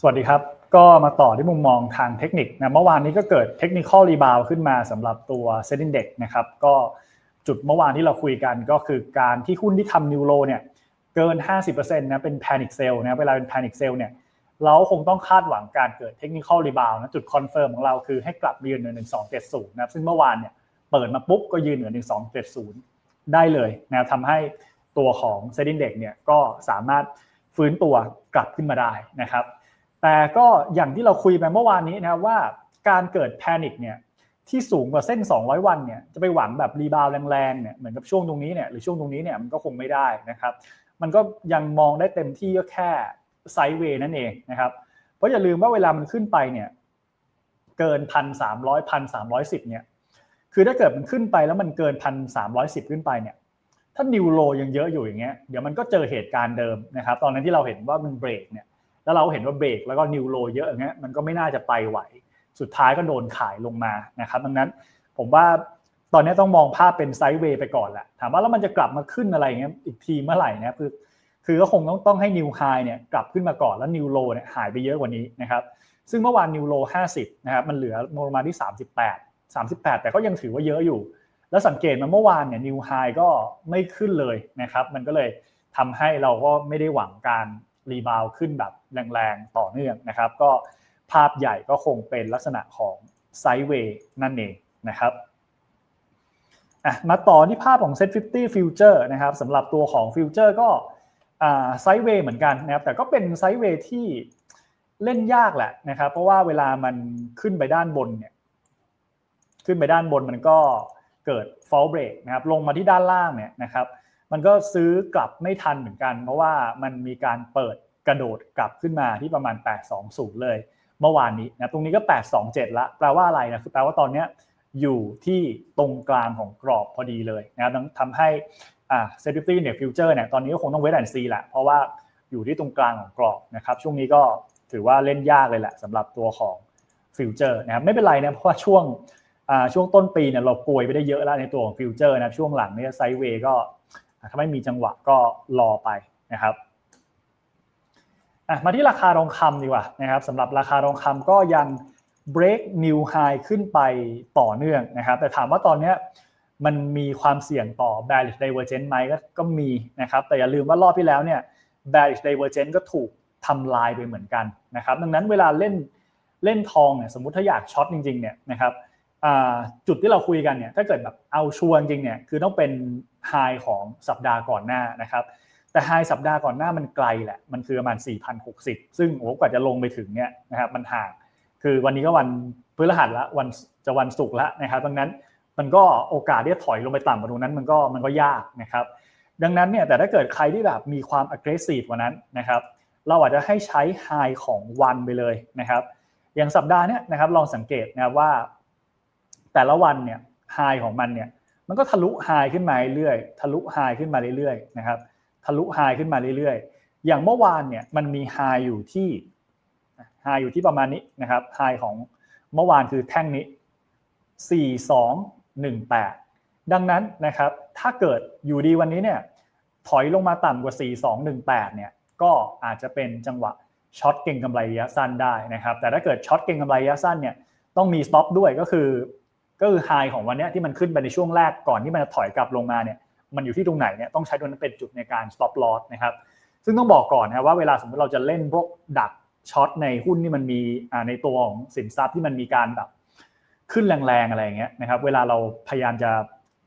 สวัสดีครับ ก็มาต่อที่มุมมองทางเทคนิคนะเมื่อวานนี้ก็เกิดเทคนิคอลรีบาวขึ้นมาสำหรับตัวเซ็นดิ้งเด็กนะครับก็จุดเมื่อวานที่เราคุยกันก็คือการที่หุ้นที่ทำนิวโรเนี่ยเกิน 50%นะเป็นแพนิคเซลนะเวลาเป็นแพนิคเซลเนี่ยเราคงต้องคาดหวังการเกิดเทคนิคอลรีบาวนะจุดคอนเฟิร์มของเราคือให้กลับยืนเหนือ1270นะครับซึ่งเมื่อวานเนี่ยเปิดมาปุ๊บก็ยืนเหนือ1270 ได้เลยนะทำให้ตัวของเซ็นดิ้งเด็กเนี่ยก็สามารถฟื้นตัวกลับขึ้นมาได้นะครับ แต่ก็อย่างที่เราคุยไปเมื่อวานนี้นะครับว่าการเกิดแพนิคเนี่ยที่สูงกว่าเส้น 200 วันเนี่ยจะไปหวังแบบรีบาวแรงๆเนี่ยเหมือนกับช่วงตรงนี้เนี่ยหรือช่วงตรงนี้เนี่ยมันก็คงไม่ได้นะครับ มันก็ยังมองได้เต็มที่ก็แค่ไซด์เวย์นั่นเองนะครับ เพราะอย่าลืมว่าเวลามันขึ้นไปเนี่ยเกินพันสามร้อยพันสามร้อยสิบเนี่ยคือถ้าเกิดมันขึ้นไปแล้วมันเกินพันสามร้อยสิบขึ้นไปเนี่ยถ้านิวโลยังเยอะอยู่อย่างเงี้ยเดี๋ยวมันก็เจอเหตุการณ์เดิมนะครับ ตอนนั้นที่เราเห็นว่ามันเบรกเนี่ย แล้วเราเห็นว่าเบรกแล้วก็นิวโลเยอะอย่างเงี้ยมันก็ไม่น่าจะไปไหว สุดท้ายก็โดนขายลงมานะครับดังนั้นผมว่าตอนนี้ต้องมองภาพเป็นไซด์เวย์ไปก่อนแหละถามว่าแล้วมันจะกลับมาขึ้นอะไรเงี้ยอีกทีเมื่อไหร่นะคือคือก็คงต้องต้องให้นิวไฮเนี่ยกลับขึ้นมาก่อนแล้วนิวโลเนี่ยหายไปเยอะกว่านี้นะครับซึ่งเมื่อวานนิวโล50นะครับมันเหลือลงมาที่ 38 38 แต่ก็ยังถือว่าเยอะอยู่ แล้วสังเกตมาเมื่อวานเนี่ยนิวไฮก็ไม่ขึ้นเลยนะครับมันก็เลยทำให้เราก็ไม่ได้หวังการ รีบาวขึ้นแบบแรงๆ ต่อเนื่องนะครับ ก็ภาพใหญ่ก็คงเป็นลักษณะของไซด์เวย์นั่นเองนะครับมาต่อที่ภาพของ Set 50 Future นะครับสำหรับตัวของ Future ก็ไซด์เวย์เหมือนกันนะครับแต่ก็เป็นไซด์เวย์ที่เล่นยากแหละนะครับ เพราะว่าเวลามันขึ้นไปด้านบนเนี่ยขึ้นไปด้านบนมันก็เกิด fall break นะครับลงมาที่ด้านล่างเนี่ยนะครับ มันก็ซื้อกลับไม่ทันเหมือนกัน เพราะว่ามันมีการเปิดกระโดดกลับขึ้นมาที่ประมาณ 820 เลย เมื่อวานนี้นะตรงนี้ก็ 827 ละแปลว่าอะไรนะคือแปลว่าตอนนี้อยู่ที่ตรงกลางของกรอบพอดีเลยนะครับทำให้อ่าเซฟตี้เนี่ยฟิวเจอร์เนี่ยตอนนี้ก็คงต้องเวทแอนซีแหละเพราะว่าอยู่ที่ตรงกลางของกรอบนะครับช่วงนี้ก็ถือว่าเล่นยากเลยแหละสำหรับตัวของฟิวเจอร์นะครับไม่เป็นไรนะเพราะว่าช่วงอ่าช่วงต้นปีเนี่ยเราป่วยไปได้เยอะแล้วในตัวของฟิวเจอร์นะช่วงหลังเนี่ยไซด์เวย์ก็ ถ้าไม่มีจังหวะก็รอไปนะครับมาที่ราคาทองคำดีกว่านะครับสำหรับราคาทองคำก็ยัง break new high ขึ้นไปต่อเนื่องนะครับ แต่ถามว่าตอนนี้มันมีความเสี่ยงต่อ bearish divergence ไหมก็ก็มีนะครับ แต่อย่าลืมว่ารอบที่แล้วเนี่ย bearish divergence ก็ถูกทำลายไปเหมือนกันนะครับ ดังนั้นเวลาเล่นเล่นทองเนี่ยสมมติถ้าอยากช็อตจริงๆเนี่ยนะครับจุดที่เราคุยกันเนี่ยถ้าเกิดแบบเอาชัวร์จริงเนี่ยคือต้องเป็น ไฮของสัปดาห์ก่อนหน้านะครับแต่ไฮสัปดาห์ก่อนหน้ามันไกลแหละมันคือประมาณ 4,060 ซึ่งโอ้กว่าจะลงไปถึงเนี่ยนะครับมันห่างคือวันนี้ก็วันพฤหัสละวันจะวันศุกร์ละนะครับดังนั้นมันก็โอกาสที่จะถอยลงไปต่ำกว่าตรงนั้นมันก็มันก็ยากนะครับ ดังนั้นเนี่ยแต่ถ้าเกิดใครที่แบบมีความ aggressive กว่านั้นนะครับ เราอาจจะให้ใช้ high ของวันไปเลยนะครับ อย่างสัปดาห์เนี้ยนะครับลองสังเกตนะครับว่า แต่ละวันเนี่ย high ของมันเนี่ย มันก็ทะลุ high ขึ้นมาเรื่อยๆทะลุ high ขึ้นมาเรื่อยๆนะครับทะลุ high ขึ้นมาเรื่อยๆ อย่างเมื่อวานเนี่ยมันมี high อยู่ที่ไฮอยู่ที่ประมาณนี้นะครับไฮของเมื่อวานคือแท่งนี้ 4218 ดังนั้นนะครับถ้าเกิดอยู่ดีวันนี้เนี่ยถอยลงมาต่ำกว่า 4218 เนี่ยก็อาจจะเป็นจังหวะช็อตเก่งกำไรระยะสั้นได้นะครับแต่ถ้าเกิดช็อตเก่งกำไรระยะสั้นเนี่ยต้องมีสต็อปด้วยก็คือ ก็คือไฮของวันนี้ที่มันขึ้นไปในช่วงแรกก่อนที่มันจะถอยกลับลงมาเนี่ยมันอยู่ที่ตรงไหนเนี่ยต้องใช้ตัวนั้นเป็นจุดในการ stop loss นะครับซึ่งต้องบอกก่อนนะว่าเวลาสมมติเราจะเล่นพวกดักช็อตในหุ้นที่มันมีในตัวของสินทรัพย์ที่มันมีการแบบขึ้นแรงๆอะไรอย่างเงี้ยนะครับเวลาเราพยายามจะ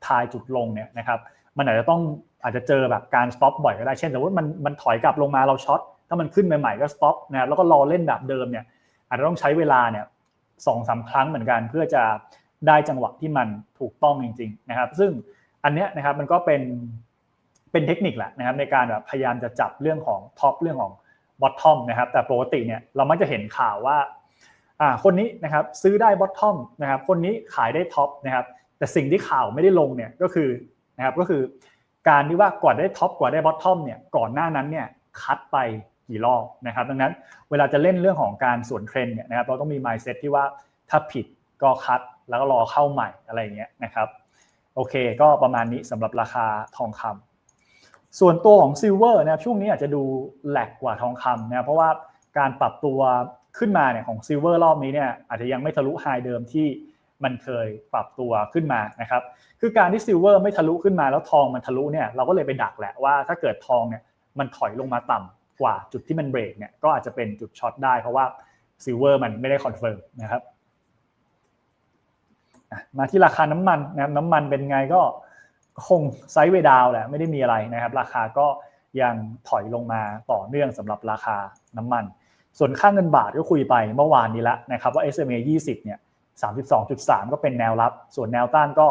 ทายจุดลงเนี่ยนะครับมันอาจจะต้องอาจจะเจอแบบการสต็อปบ่อยก็ได้เช่นสมมติมันมันถอยกลับลงมาเราช็อตถ้ามันขึ้นใหม่ๆก็สต็อปนะครับแล้วก็รอเล่นแบบเดิมเนี่ยอาจจะต้องใช้เวลาเนี่ยสองสาครั้งเหมือนกันเพื่อจะ ได้จังหวะที่มันถูกต้องจริง ๆ นะครับ ซึ่งอันเนี้ยนะครับมันก็เป็นเป็นเทคนิคแหละนะครับในการแบบพยายามจะจับเรื่องของท็อปเรื่องของบอททอมนะครับแต่ปกติเนี่ยเรามักจะเห็นข่าวว่าอ่าคนนี้นะครับซื้อได้บอททอมนะครับคนนี้ขายได้ท็อปนะครับแต่สิ่งที่ข่าวไม่ได้ลงเนี่ยก็คือนะครับก็คือการที่ว่ากว่าได้ท็อปกว่าได้บอททอมเนี่ยก่อนหน้านั้นเนี่ยคัดไปกี่รอบนะครับดังนั้นเวลาจะเล่นเรื่องของการสวนเทรนเนี่ยนะครับเราต้องมี mindset ที่ว่าถ้าผิดก็คัด แล้วก็รอเข้าใหม่อะไรอย่างเงี้ยนะครับโอเค ก็ประมาณนี้สำหรับราคาทองคำส่วนตัวของซิลเวอร์นะครับช่วงนี้อาจจะดูแหลกกว่าทองคำนะเพราะว่าการปรับตัวขึ้นมาเนี่ยของซิลเวอร์รอบนี้เนี่ยอาจจะยังไม่ทะลุไฮเดิมที่มันเคยปรับตัวขึ้นมานะครับคือการที่ซิลเวอร์ไม่ทะลุขึ้นมาแล้วทองมันทะลุเนี่ยเราก็เลยไปดักแหละว่าถ้าเกิดทองเนี่ยมันถอยลงมาต่ำกว่าจุดที่มันเบรกเนี่ยก็อาจจะเป็นจุดช็อตได้เพราะว่าซิลเวอร์มันไม่ได้คอนเฟิร์มนะครับ มาที่ราคาน้ำมันนะครับน้ำมันเป็นไงก็คงไซด์เวดาวแหละไม่ได้มีอะไรนะครับ ราคาก็ยังถอยลงมาต่อเนื่องสำหรับราคาน้ำมัน ส่วนค่าเงินบาทก็คุยไปเมื่อวานนี้แล้วนะครับว่า SMA 20เนี่ย32.3 ก็เป็นแนวรับ ส่วนแนวต้านก็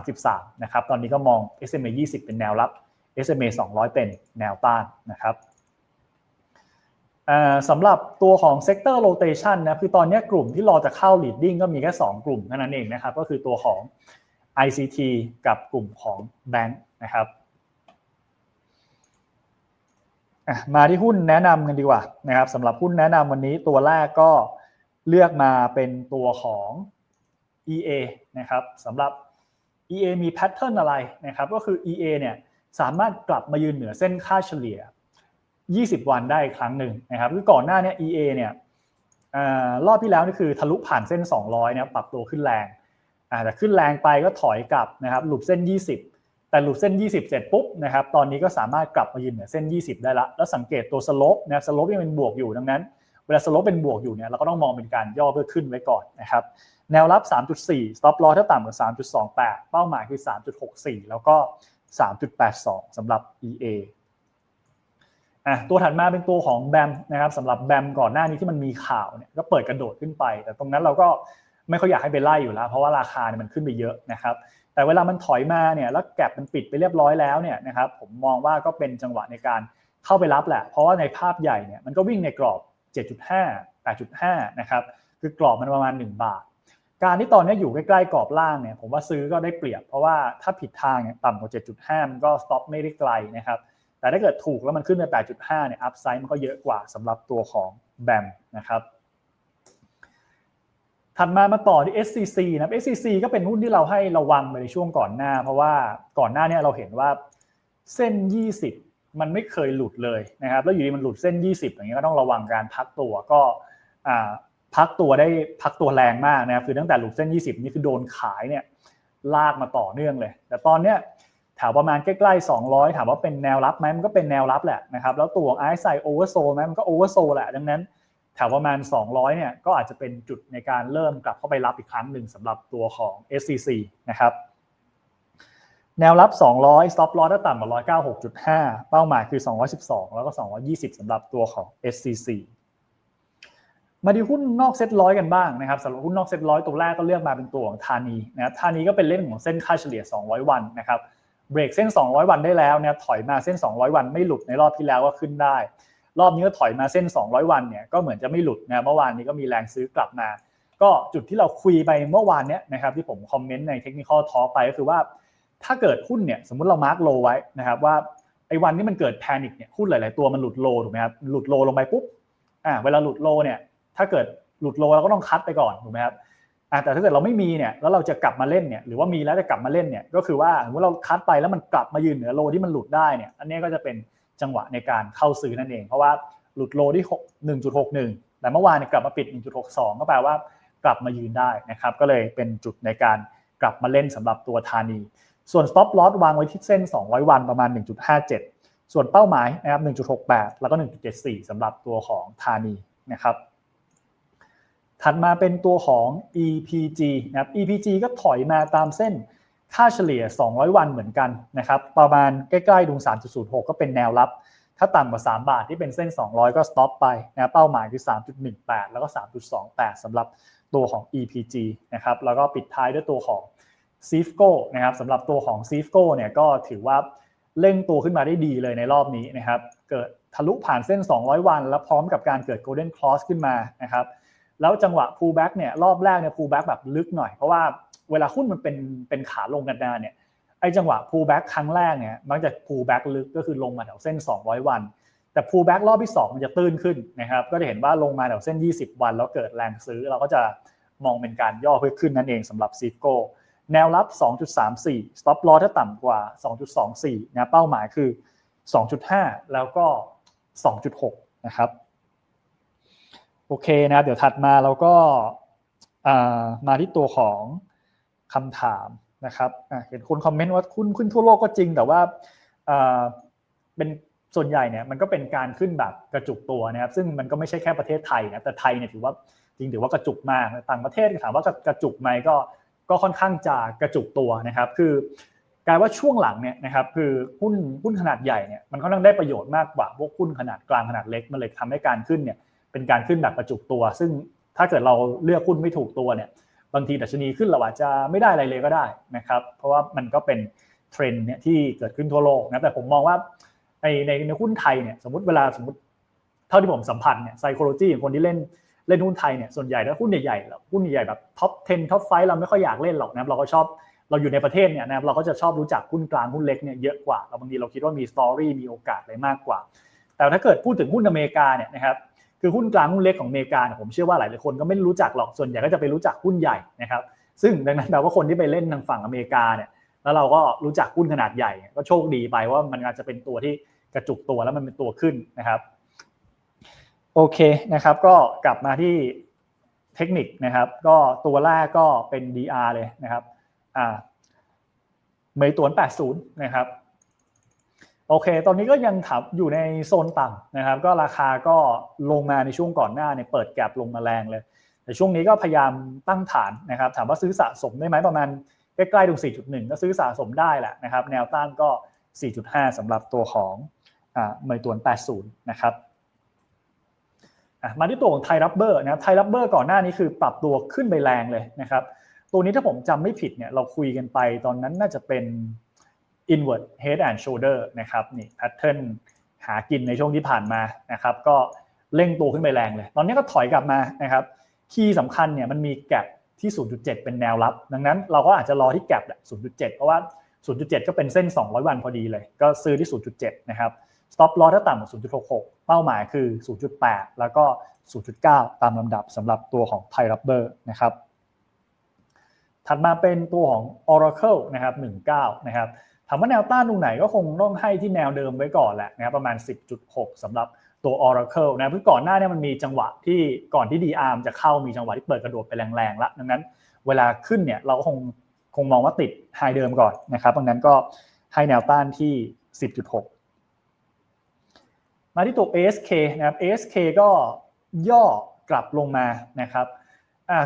33 นะครับ ตอนนี้ก็มอง SMA 20 เป็นแนวรับ SMA 200 เป็นแนวต้านนะครับ สำหรับตัวของ sector rotation นะคือตอนนี้กลุ่มที่รอจะเข้า leading ก็มีแค่ 2 กลุ่มเท่านั้นเองนะครับ ก็คือตัวของ ICT กับกลุ่มของ Bank นะครับมาที่หุ้นแนะนำกันดีกว่านะครับสำหรับหุ้นแนะนำวันนี้ตัวแรกก็เลือกมาเป็นตัวของ EA นะครับสำหรับ EA มีแพทเทิร์นอะไรนะครับ ก็คือ EA เนี่ยสามารถกลับมายืนเหนือเส้นค่าเฉลี่ย 20 วันได้ครั้งหนึ่งนะครับคือก่อนหน้านี้ EA เนี่ยรอบที่แล้วนี่คือทะลุผ่านเส้น 200เนี่ยปรับตัวขึ้นแรงแต่ขึ้นแรงไปก็ถอยกลับนะครับหลุดเส้น 20 แต่หลุดเส้น 20 เสร็จปุ๊บนะครับตอนนี้ก็สามารถกลับมายืนเหนือเส้น 20 ได้ละแล้วสังเกตตัวสโลปนะครับสโลปยังเป็นบวกอยู่ดังนั้น เวลาสโลปเป็นบวกอยู่เนี่ยเราก็ต้องมองเป็นการย่อเพื่อขึ้นไว้ก่อนนะครับแนวรับ 3.4 stop loss ถ้าต่ำกว่า3.28 เป้าหมายคือ 3.64 แล้วก็ 3.82สำหรับ EA อะตัวถัดมาเป็นตัวของแบมนะครับสำหรับแบมก่อนหน้านี้ที่มันมีข่าวเนี่ยก็เปิดกระโดดขึ้นไป แต่ตรงนั้นเราก็ไม่ค่อยอยากให้ไปไล่อยู่แล้ว เพราะว่าราคาเนี่ยมันขึ้นไปเยอะนะครับแต่เวลามันถอยมาเนี่ยแล้วแก็บมันปิดไปเรียบร้อยแล้วเนี่ยนะครับผมมองว่าก็เป็นจังหวะในการเข้าไปรับแหละ เพราะว่าในภาพใหญ่เนี่ยมันก็วิ่งในกรอบ 7.5 8.5นะครับคือกรอบมันประมาณ 1 บาท การที่ตอนนี้อยู่ใกล้ๆกรอบล่างเนี่ยผมว่าซื้อก็ได้เปรียบ เพราะว่าถ้าผิดทางเนี่ยต่ำกว่า 7.5 มันก็สต็อปไม่ได้ไกลนะครับ แต่ถ้าเกิดถูกแล้วมันขึ้นไป 8.5 เนี่ย อัพไซด์มันก็เยอะกว่าสำหรับตัวของแบมนะครับ ถัดมามาต่อที่ SCC นะ SCC ก็เป็นหุ้นที่เราให้ระวังไปในช่วงก่อนหน้า เพราะว่าก่อนหน้าเนี้เราเห็นว่าเส้น 20 มันไม่เคยหลุดเลยนะครับ แล้วอยู่ดีมันหลุดเส้น 20 อย่างเงี้ยก็ต้องระวังการพักตัวก็พักตัวได้พักตัวแรงมากนะครับ คือตั้งแต่หลุดเส้น 20 นี่คือโดนขายเนี่ยลากมาต่อเนื่องเลย แต่ตอนเนี้ย แถวประมาณใกล้ๆ200 ถามว่าเป็นแนวรับไหมมันก็เป็นแนวรับแหละนะครับแล้วตัวไอซ์ไซโอเวอร์โซไหมมันก็โอเวอร์โซแหละดังนั้นแถวประมาณ 200เนี่ยก็อาจจะเป็นจุดในการเริ่มกลับเข้าไปรับอีกครั้งหนึ่งสำหรับตัวของ SCC นะครับแนวรับ 200 stop loss ถ้าต่ำกว่า196.5 เป้าหมายคือ 212 แล้วก็ 220 สำหรับตัวของ SCC มาดูหุ้นนอกเซ็ตร้อยกันบ้างนะครับสำหรับหุ้นนอกเซ็ตร้อยตัวแรกก็เลือกมาเป็นตัวของธานีนะธานีก็เป็นเล่นของเส้นค่าเฉลี่ย 200 วันนะครับ เบรกเส้น 200 วันได้แล้วเนี่ยถอยมาเส้น 200 วันไม่หลุดในรอบที่แล้วก็ขึ้นได้ รอบนี้ก็ถอยมาเส้น 200 วันเนี่ยก็เหมือนจะไม่หลุดนะเมื่อวานนี้ก็มีแรงซื้อกลับมา ก็จุดที่เราคุยไปเมื่อวานเนี้ยนะครับที่ผมคอมเมนต์ในเทคนิคอลทอไปก็คือว่า ถ้าเกิดหุ้นเนี่ยสมมุติเรามาร์กโลไว้นะครับว่าไอ้วันที่มันเกิดแพนิคเนี่ยหุ้นหลาย ๆ ตัวมันหลุดโลถูกไหมครับหลุดโลลงไปปุ๊บอ่าเวลาหลุดโลเนี่ยถ้าเกิดหลุดโลเราก็ต้องคัดไปก่อนถูกไหมครับ แต่ถ้าเกิดเราไม่มีเนี่ยแล้วเราจะกลับมาเล่นเนี่ยหรือว่ามีแล้วจะกลับมาเล่นเนี่ยก็คือว่าสมมติเราคัดไปแล้วมันกลับมายืนเหนือโลที่มันหลุดได้เนี่ยอันนี้ก็จะเป็นจังหวะในการเข้าซื้อนั่นเอง เพราะว่าหลุดโลที่1.61 แต่เมื่อวานเนี่ยกลับมาปิด 1.62 ก็แปลว่ากลับมายืนได้นะครับก็เลยเป็นจุดในการกลับมาเล่นสำหรับตัวธานี ส่วน stop loss วางไว้ที่เส้น 200 วันประมาณ 1.57 ส่วนเป้าหมายนะครับ1.68 แล้วก็ 1.74สำหรับตัวของธานีนะครับ ถัดมาเป็นตัวของ EPG นะครับ EPG ก็ถอยมาตามเส้นค่าเฉลี่ย 200 วันเหมือนกันนะครับ ประมาณใกล้ๆดุง3.06 ก็เป็นแนวรับ ถ้าต่ำกว่า 3 บาทที่เป็นเส้น 200 ก็สต็อปไปนะเป้าหมายคือ 3.18 แล้วก็ 3.28สำหรับตัวของ EPG นะครับ แล้วก็ปิดท้ายด้วยตัวของ c i f c o นะครับสำหรับตัวของ c i f c o เนี่ยก็ถือว่าเร่งตัวขึ้นมาได้ดีเลยในรอบนี้นะครับ เกิดทะลุผ่านเส้น 200 วัน แล้วพร้อมกับการเกิด Golden Cross ขึ้นมานะครับ แล้วจังหวะ pullback เนี่ยรอบแรกเนี่ย pullback แบบลึกหน่อย เพราะว่าเวลาหุ้นมันเป็นเป็นขาลงกันนาเนี่ยไอ้จังหวะ pullback ครั้งแรกเนี่ยมักจะ pullback ลึกก็คือลงมาแถวเส้น 200 วัน แต่ pullback รอบที่ 2 มันจะตื้นขึ้นนะครับก็จะเห็นว่าลงมาแถวเส้น 20 วัน แล้วเกิดแรงซื้อ เราก็จะมองเป็นการย่อเพื่อขึ้นนั่นเองสำหรับซีโก้แนวรับ 2.34 stop loss ถ้าต่ำกว่า 2.24นะเป้าหมายคือ 2.5 แล้วก็ 2.6 นะครับ โอเคนะครับ เดี๋ยวถัดมาเราก็มาที่ตัวของคำถามนะครับเห็นคนคอมเมนต์ว่าขึ้นขึ้นทั่วโลกก็จริง แต่ว่าเป็นส่วนใหญ่เนี่ยมันก็เป็นการขึ้นแบบกระจุกตัวนะครับ ซึ่งมันก็ไม่ใช่แค่ประเทศไทยนะแต่ไทยเนี่ยถือว่าจริงถือว่ากระจุกมากต่างประเทศถามว่ากระจุกไหมก็ก็ค่อนข้างจะกระจุกตัวนะครับ คือกลายว่าช่วงหลังเนี่ยนะครับคือหุ้นหุ้นขนาดใหญ่เนี่ยมันค่อนข้างได้ประโยชน์มากกว่าพวกหุ้นขนาดกลางขนาดเล็กมันเลยทำให้การขึ้นเนี่ย เป็นการขึ้นแบบกระจุตัว ซึ่งถ้าเกิดเราเลือกหุ้นไม่ถูกตัวเนี่ยบางทีดัชนีขึ้นเราอาจจะไม่ได้อะไรเลยก็ได้นะครับเพราะว่ามันก็เป็นเทรนด์เนี่ยที่เกิดขึ้นทั่วโลกนะแต่ผมมองว่าในในในหุ้นไทยเนี่ยสมมติเวลาสมมติเท่าที่ผมสัมผัสเนี่ยไซโคโลจีคนที่เล่นเล่นหุ้นไทยเนี่ยส่วนใหญ่ถ้าหุ้นใหญ่ๆแล้วหุ้นใหญ่แบบท็อป 10 ท็อปไฟเราไม่ค่อยอยากเล่นหรอกนะเราก็ชอบเราอยู่ในประเทศเนี่ยนะครับเราก็จะชอบรู้จักหุ้นกลางหุ้นเล็กเนี่ยเยอะกว่าเราบางทีเราคิดว่ามีสตอรี่มีโอกาสอะไรมากกว่า แต่ถ้าเกิดพูดถึงหุ้นอเมริกาเนี่ยนะครับ คือหุ้นกลางหุ้นเล็กของอเมริกาผมเชื่อว่าหลายหลายคนก็ไม่รู้จักหรอกส่วนใหญ่ก็จะไปรู้จักหุ้นใหญ่นะครับซึ่งดังนั้นแปลว่าคนที่ไปเล่นทางฝั่งอเมริกาเนี่ยแล้วเราก็รู้จักหุ้นขนาดใหญ่ ก็โชคดีไปว่ามันอาจจะเป็นตัวที่กระจุกตัวแล้วมันเป็นตัวขึ้นนะครับโอเคนะครับ ก็กลับมาที่เทคนิคนะครับ ก็ตัวแรกก็เป็น DR เลยนะครับอ่าเมย์ตวน80 นะครับ โอเค ตอนนี้ก็ยังถับอยู่ในโซนต่ำนะครับ ก็ราคาก็ลงมาในช่วงก่อนหน้าเนี่ยเปิดแกลบลงมาแรงเลย แต่ช่วงนี้ก็พยายามตั้งฐานนะครับ ถามว่าซื้อสะสมได้ไหมประมาณใกล้ๆตรง 4.1 ก็ซื้อสะสมได้แหละนะครับ แนวต้านก็ 4.5สำหรับตัวของเมย์ตวน 80 นะครับมาที่ตัวของไทรับเบอร์นะครับไทรับเบอร์ก่อนหน้านี้คือปรับตัวขึ้นไปแรงเลยนะครับ ตัวนี้ถ้าผมจำไม่ผิดเนี่ยเราคุยกันไปตอนนั้นน่าจะเป็น inward head and shoulder นะครับนี่แพทเทิร์นหากินในช่วงที่ผ่านมานะครับก็เร่งตัวขึ้นไปแรงเลย ตอนนี้ก็ถอยกลับมานะครับคีย์สำคัญเนี่ยมันมีแกลบที่ 0.7 เป็นแนวรับ ดังนั้นเราก็อาจจะรอที่แกลบแหละ0.7 เพราะว่า 0.7 ก็เป็นเส้น 200 วันพอดีเลย ก็ซื้อที่ 0.7 นะครับ stop loss ถ้าต่ำกว่า0.66 เป้าหมายคือ 0.8 แล้วก็ 0.9 ตามลำดับสำหรับตัวของไทรับเบอร์นะครับถัดมาเป็นตัวของ Oracle นะครับ 19 นะครับ ถามว่าแนวต้านตรงไหนก็คงต้องให้ที่แนวเดิมไว้ก่อนแหละนะครับประมาณ 10.6สำหรับตัว Oracle นะเพื่อก่อนหน้านี้มันมีจังหวะที่ก่อนที่ DR จะเข้ามีจังหวะที่เปิดกระโดดไปแรงๆแล้วดังนั้นเวลาขึ้นเนี่ยเราก็คงคงมองว่าติดไฮเดิมก่อนนะครับดังนั้นก็ให้แนวต้านที่ 10.6 มาที่ตัว ASK นะครับ ASK ก็ย่อกลับลงมานะครับ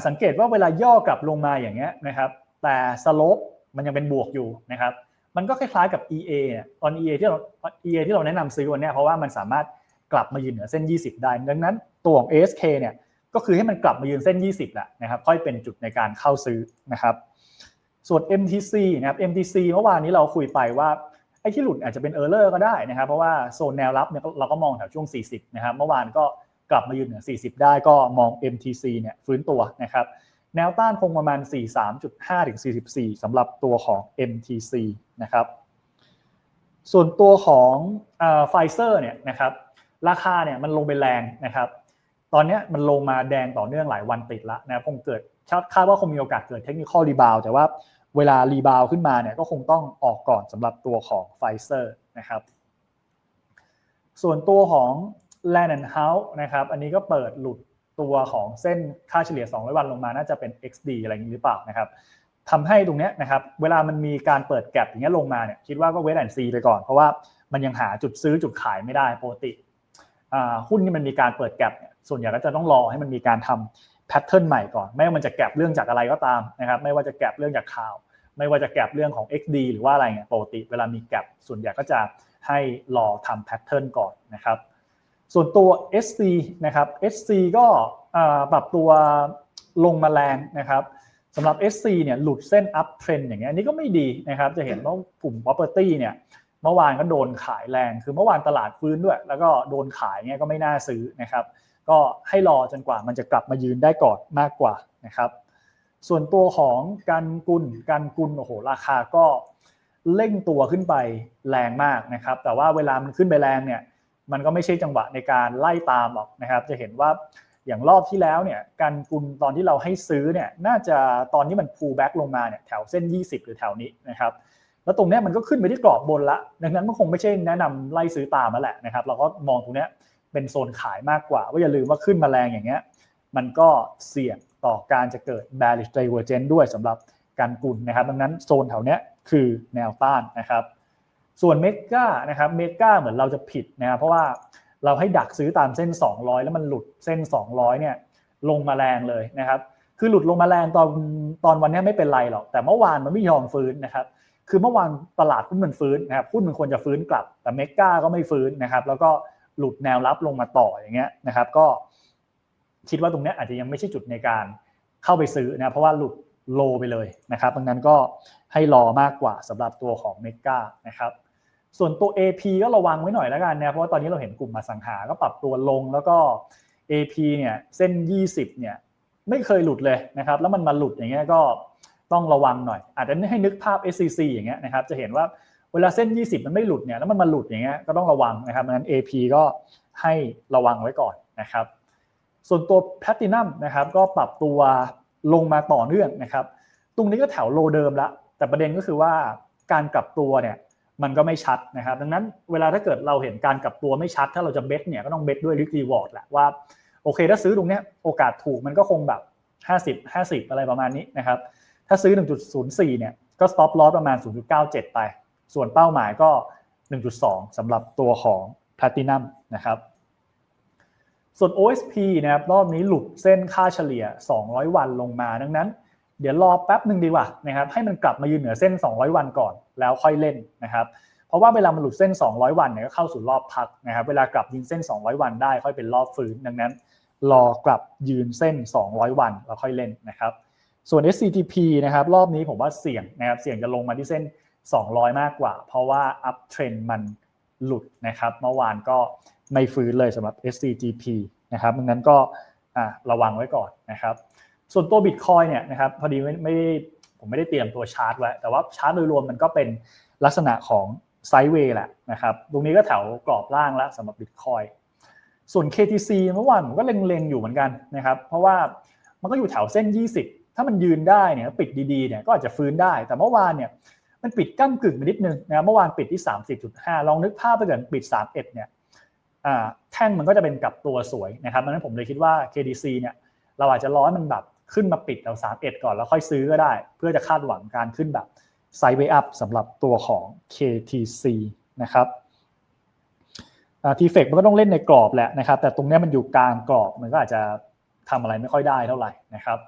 สังเกตว่าเวลาย่อกลับลงมาอย่างเงี้ยนะครับแต่สโลปมันยังเป็นบวกอยู่นะครับ มันก็คล้ายๆกับ EA ตอน EA ที่เรา EA ที่เราแนะนำซื้อวันนี้เพราะว่ามันสามารถกลับมายืนเหนือเส้น 20 ได้ ดังนั้นตัวของ ASK เนี่ยก็คือให้มันกลับมายืนเส้น 20แหละนะครับค่อยเป็นจุดในการเข้าซื้อนะครับส่วน MTC นะครับ MTC เมื่อวานนี้เราคุยไปว่าไอ้ที่หลุดอาจจะเป็นเออร์เลอร์ก็ได้นะครับ เพราะว่าโซนแนวรับเนี่ยเราก็มองแถวช่วง 40 นะครับ เมื่อวานก็กลับมายืนเหนือ 40 ได้ก็มอง MTC เนี่ยฟื้นตัวนะครับ แนวต้านคงประมาณ 43.5 ถึง 44สำหรับตัวของ MTC นะครับ ส่วนตัวของไฟเซอร์เนี่ยนะครับ ราคาเนี่ยมันลงไปแรงนะครับ ตอนนี้มันลงมาแดงต่อเนื่องหลายวันติดล้วนะคงเกิดคาดว่าคงมีโอกาสเกิดเทคนิคอลรีบาวแต่ว่าเวลารีบาวขึ้นมาเนี่ยก็คงต้องออกก่อนสำหรับตัวของไฟเซอร์นะครับ ส่วนตัวของ Land and House นะครับ อันนี้ก็เปิดหลุด ตัวของเส้นค่าเฉลี่ย 200 วันลงมาน่าจะเป็น XD อะไรอย่างนี้หรือเปล่านะครับทำให้ตรงนี้นะครับเวลามันมีการเปิดแกลบอย่างเงี้ยลงมาเนี่ยคิดว่าก็เวทแอนซีไปก่อน เพราะว่ามันยังหาจุดซื้อจุดขายไม่ได้ปกติหุ้นที่มันมีการเปิดแกลบเนี่ยส่วนใหญ่ก็จะต้องรอให้มันมีการทำแพทเทิร์นใหม่ก่อน ไม่ว่ามันจะแกลบเรื่องจากอะไรก็ตามนะครับไม่ว่าจะแกลบเรื่องจากข่าว ไม่ว่าจะแกลบเรื่องของ XD หรือว่าอะไรเงี้ยปกติ เวลามีแกลบส่วนใหญ่ก็จะให้รอทำแพทเทิร์นก่อนนะครับ ส่วนตัว SC นะครับ SC ก็ปรับตัวลงมาแรงนะครับสำหรับ SC เนี่ยหลุดเส้น up trend อย่างเงี้ยอันนี้ก็ไม่ดีนะครับ จะเห็นว่ากลุ่ม property เนี่ยเมื่อวานก็โดนขายแรง คือเมื่อวานตลาดฟื้นด้วย แล้วก็โดนขายเงี้ยก็ไม่น่าซื้อนะครับ ก็ให้รอจนกว่ามันจะกลับมายืนได้ก่อนมากกว่านะครับ ส่วนตัวของการกุลการกุลโอ้โหราคาก็เร่งตัวขึ้นไปแรงมากนะครับ แต่ว่าเวลามันขึ้นไปแรงเนี่ย มันก็ไม่ใช่จังหวะในการไล่ตามหรอกนะครับ จะเห็นว่าอย่างรอบที่แล้วเนี่ยการกุลตอนที่เราให้ซื้อเนี่ยน่าจะตอนนี้มัน pull back ลงมาเนี่ยแถวเส้น 20 หรือแถวนี้นะครับแล้วตรงนี้มันก็ขึ้นไปที่กรอบบนละ ดังนั้นมันคงไม่ใช่แนะนำไล่ซื้อตามแล้วแหละนะครับ เราก็มองตรงนี้เป็นโซนขายมากกว่า ว่าอย่าลืมว่าขึ้นมาแรงอย่างเงี้ย มันก็เสี่ยงต่อการจะเกิด bearish divergence ด้วยสำหรับการกุลนะครับ ดังนั้นโซนแถวเนี้ยคือแนวต้านนะครับ ส่วนเมกานะครับเมกาเหมือนเราจะผิดนะครับเพราะว่าเราให้ดักซื้อตามเส้น 200 แล้วมันหลุดเส้น 200เนี่ยลงมาแรงเลยนะครับ คือหลุดลงมาแรงตอนตอนวันนี้ไม่เป็นไรหรอก แต่เมื่อวานมันไม่ยอมฟื้นนะครับ คือเมื่อวานตลาดหุ้นมันฟื้นนะครับหุ้นมันควรจะฟื้นกลับ แต่เมกาก็ไม่ฟื้นนะครับ แล้วก็หลุดแนวรับลงมาต่ออย่างเงี้ยนะครับ ก็คิดว่าตรงนี้อาจจะยังไม่ใช่จุดในการเข้าไปซื้อนะเพราะว่าหลุดโลไปเลยนะครับดังนั้นก็ให้รอมากกว่าสำหรับตัวของเมกานะครับ ส่วนตัว AP ก็ระวังไว้หน่อยแล้วกันนะเพราะว่าตอนนี้เราเห็นกลุ่มมาสังหาก็ปรับตัวลงแล้วก็ AP เนี่ยเส้น 20เนี่ยไม่เคยหลุดเลยนะครับ แล้วมันมาหลุดอย่างเงี้ยก็ต้องระวังหน่อย อาจจะให้นึกภาพ SCC อย่างเงี้ยนะครับ จะเห็นว่าเวลาเส้น 20 มันไม่หลุดเนี่ยแล้วมันมาหลุดอย่างเงี้ยก็ต้องระวังนะครับงั้น AP ก็ให้ระวังไว้ก่อนนะครับ ส่วนตัว Platinum นะครับก็ปรับตัวลงมาต่อเนื่องนะครับ ตรงนี้ก็แถวโลเดิมล้วแต่ประเด็นก็คือว่าการกลับตัวเนี่ย มันก็ไม่ชัดนะครับ ดังนั้นเวลาถ้าเกิดเราเห็นการกลับตัวไม่ชัด ถ้าเราจะเบสเนี่ยก็ต้องเบสด้วยริกรีวอร์ดแหละว่าโอเค ถ้าซื้อตรงเนี้ยโอกาสถูกมันก็คงแบบ 50 50 อะไรประมาณนี้นะครับ ถ้าซื้อ 1.04 เนี่ยก็ stop loss ประมาณ 0.97 ไป ส่วนเป้าหมายก็ 1.2สำหรับตัวของ Platinum นะครับ ส่วน OSP นะครับรอบนี้หลุดเส้นค่าเฉลี่ย 200 วันลงมาดังนั้น เดี๋ยวรอแป๊บหนึ่งดีกว่านะครับให้มันกลับมายืนเหนือเส้น 200 วันก่อนแล้วค่อยเล่นนะครับเพราะว่าเวลามันหลุดเส้น 200 วันเนี่ยก็เข้าสู่รอบพักนะครับเวลากลับยืนเส้น 200 วันได้ค่อยเป็นรอบฟื้นดังนั้น รอกลับยืนเส้น 200 วันแล้วค่อยเล่นนะครับส่วน SCTP นะครับรอบนี้ผมว่าเสี่ยงนะครับเสี่ยงจะลงมาที่เส้น 200 มากกว่า เพราะว่า up trend มันหลุดนะครับเมื่อวานก็ไม่ฟื้นเลยสำหรับ SCTP นะครับดังนั้นก็ระวังไว้ก่อนนะครับ ส่วนตัว Bitcoin เนี่ยนะครับพอดีไม่ไม่ผมไม่ได้เตรียมตัวชาร์ตไว้ แต่ว่าชาร์ตโดยรวมมันก็เป็นลักษณะของไซด์เวย์แหละนะครับตรงนี้ก็แถวกรอบล่างแล้วสำหรับ Bitcoin ส่วน KTC เมื่อวานผมก็เล็งๆอยู่เหมือนกันนะครับเพราะว่ามันก็อยู่แถวเส้น 20 ถ้ามันยืนได้เนี่ยปิดดีๆเนี่ยก็อาจจะฟื้นได้ แต่เมื่อวานเนี่ยมันปิดกั้มกึ่งไปนิดนึงนะเมื่อวานปิดที่ 30.5 ลองนึกภาพไปเกิดปิด 31เนี่ยแท่งมันก็จะเป็นกลับตัวสวยนะครับดังนั้นผมเลยคิดว่า KTC เนี่ยเราอาจจะร้อนมันแบบ ขึ้นมาปิดแถว31 ก่อนแล้วค่อยซื้อก็ได้ เพื่อจะคาดหวังการขึ้นแบบไซด์เวย์อัพสำหรับตัวของ KTC นะครับทีเฟกมันก็ต้องเล่นในกรอบแหละนะครับ แต่ตรงนี้มันอยู่กลางกรอบมันก็อาจจะทำอะไรไม่ค่อยได้เท่าไหร่นะครับ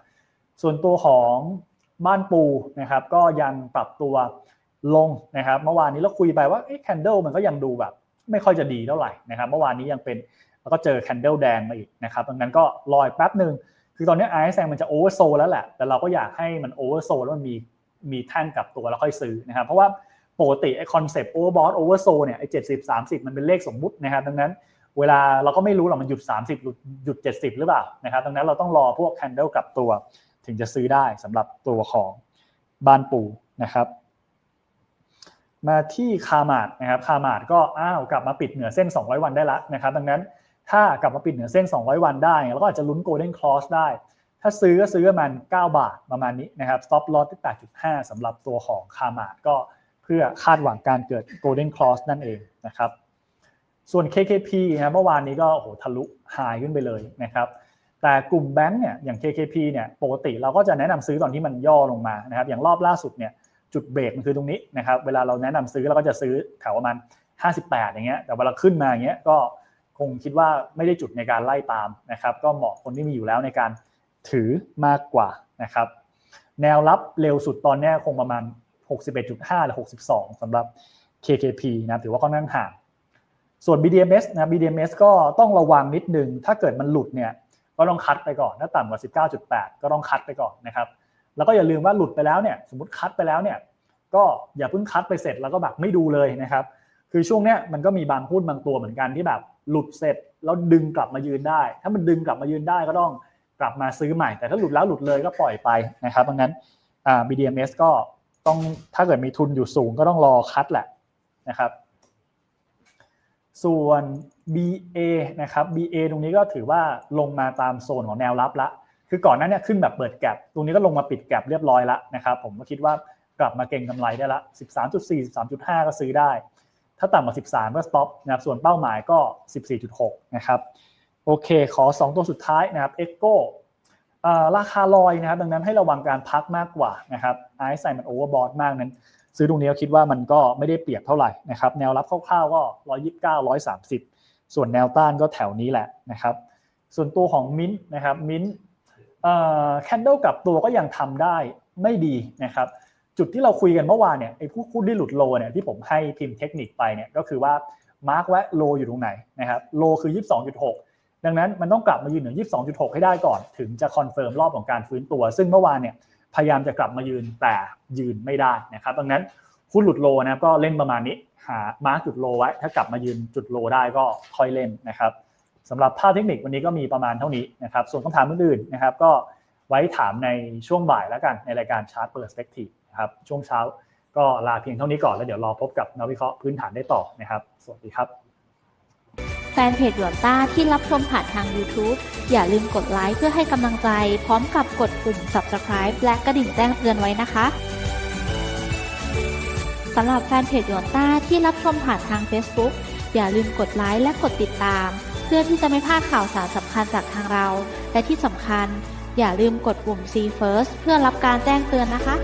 ส่วนตัวของบ้านปูนะครับ ก็ยังปรับตัวลงนะครับเมื่อวานนี้เราคุยไปว่าแคนเดลมันก็ยังดูแบบ ไม่ค่อยจะดีเท่าไหร่นะครับ เมื่อวานนี้ยังเป็นแล้วก็เจอแคนเดลแดงมาอีกนะครับดังนั้นก็รอยแป๊บหนึ่ง คือตอนนี้ไอซ์แซงมันจะโอเวอร์โซแล้วแหละ แต่เราก็อยากให้มันโอเวอร์โซแล้วมันมีมีแท่งกลับตัวแล้วค่อยซื้อนะครับ เพราะว่าปกติไอคอนเซปต์โอเวอร์บอทโอเวอร์โซเนี่ยไอเจ็ดสิบสามสิบมันเป็นเลขสมมุตินะครับ ดังนั้นเวลาเราก็ไม่รู้หรอกมันหยุด 30 หยุดหยุด 70 หรือเปล่านะครับ ดังนั้นเราต้องรอพวกแคนเดลกลับตัวถึงจะซื้อได้สำหรับตัวของบ้านปูนะครับ มาที่คามาดนะครับคามาดก็อ้าวกลับมาปิดเหนือเส้น 200 วันได้ละนะครับ ดังนั้น ถ้ากลับมาปิดเหนือเส้น 200 วันได้เราก็อาจจะลุ้นโกลเด้นคลอสได้ ถ้าซื้อก็ซื้อประมาณ 9 บาทประมาณนี้นะครับ stop loss ที่ 8.5 สำหรับตัวของคามาดก็เพื่อคาดหวังการเกิด golden cross นั่นเองนะครับ ส่วน KKP นะเมื่อวานนี้ก็โหทะลุหายขึ้นไปเลยนะครับแต่กลุ่มแบงก์เนี่ยอย่าง KKP เนี่ยปกติเราก็จะแนะนำซื้อตอนที่มันย่อลงมานะครับอย่างรอบล่าสุดเนี่ยจุดเบรกมันคือตรงนี้นะครับเวลาเราแนะนำซื้อเราก็จะซื้อแถวประมาณ 58 อย่างเงี้ยแต่เวลาขึ้นมาอย่างเงี้ยก็ คงคิดว่าไม่ได้จุดในการไล่ตามนะครับ ก็เหมาะคนที่มีอยู่แล้วในการถือมากกว่านะครับ แนวรับเร็วสุดตอนนี้คงประมาณ 61.5 หรือ 62สำหรับ KKP นะถือว่าค่อนข้างห่างส่วน BDMs นะ BDMs ก็ต้องระวังนิดนึง ถ้าเกิดมันหลุดเนี่ยก็ต้องคัดไปก่อน ถ้าต่ำกว่า 19.8 ก็ต้องคัดไปก่อนนะครับ แล้วก็อย่าลืมว่าหลุดไปแล้วเนี่ยสมมติคัดไปแล้วเนี่ยก็อย่าเพิ่งคัดไปเสร็จแล้วก็แบบไม่ดูเลยนะครับ คือช่วงเนี้ยมันก็มีบางหุ้นบางตัวเหมือนกันที่แบบ หลุดเสร็จแล้วดึงกลับมายืนได้ ถ้ามันดึงกลับมายืนได้ก็ต้องกลับมาซื้อใหม่ แต่ถ้าหลุดแล้วหลุดเลยก็ปล่อยไปนะครับดังนั้น BDMs ก็ต้องถ้าเกิดมีทุนอยู่สูงก็ต้องรอคัดแหละนะครับ ส่วน BA นะครับ BA ตรงนี้ก็ถือว่าลงมาตามโซนของแนวรับละ คือก่อนหน้านี้ขึ้นแบบเปิดแกลบตรงนี้ก็ลงมาปิดแกลบเรียบร้อยแล้วนะครับ ผมก็คิดว่ากลับมาเก็งกำไรได้ละ 13.4 13.5 ก็ซื้อได้ ถ้าต่ำกว่า 13 ก็ stop นะครับส่วนเป้าหมายก็ 14.6 นะครับโอเค ขอ 2 ตัวสุดท้ายนะครับ Echo อ่าราคาลอยนะครับ ดังนั้นให้ระวังการพักมากกว่านะครับไอซ์ใส่มันโอเวอร์บอทมากนั้น ซื้อตรงนี้ก็คิดว่ามันก็ไม่ได้เปรียบเท่าไหร่นะครับ แนวรับคร่าวๆก็ 129 130 ส่วนแนวต้านก็แถวนี้แหละนะครับ ส่วนตัวของมิ้นนะครับมิ้นแคนเดลกับตัวก็ยังทำได้ไม่ดีนะครับ จุดที่เราคุยกันเมื่อวานเนี่ยไอ้ผู้คู่ที่หลุดโลเนี่ยที่ผมให้พิมพ์เทคนิคไปเนี่ยก็คือว่ามาร์กแวะโลอยู่ตรงไหนนะครับโลคือ 22.6 ดังนั้นมันต้องกลับมายืนถึง22.6 ให้ได้ก่อน ถึงจะคอนเฟิร์มรอบของการฟื้นตัว ซึ่งเมื่อวานเนี่ยพยายามจะกลับมายืนแต่ยืนไม่ได้นะครับดังนั้นหุ้นหลุดโลนะครับก็เล่นประมาณนี้หามาร์กจุดโลไว้ ถ้ากลับมายืนจุดโลได้ก็ค่อยเล่นนะครับสำหรับภาพเทคนิควันนี้ก็มีประมาณเท่านี้นะครับส่วนคำถามอื่นๆนะครับก็ไว้ถามในช่วงบ่ายแล้วกันในรายการชาร์ตเปอร์สเปกทีฟ นะครับช่วงเช้าก็ลาเพียงเท่านี้ก่อนแล้วเดี๋ยวรอพบกับนักวิเคราะห์พื้นฐานได้ต่อนะครับ สวัสดีครับ แฟนเพจหยวนต้าที่รับชมผ่านทาง YouTube อย่าลืมกดไลค์เพื่อให้กำลังใจ พร้อมกับกดปุ่ม Subscribe และกระดิ่งแจ้งเตือนไว้นะคะสำหรับแฟนเพจหยวนต้าที่รับชมผ่านทาง Facebook อย่าลืมกดไลค์และกดติดตาม เพื่อที่จะไม่พลาดข่าวสารสำคัญจากทางเรา และที่สำคัญ อย่าลืมกดปุ่ม See First เพื่อรับการแจ้งเตือนนะคะ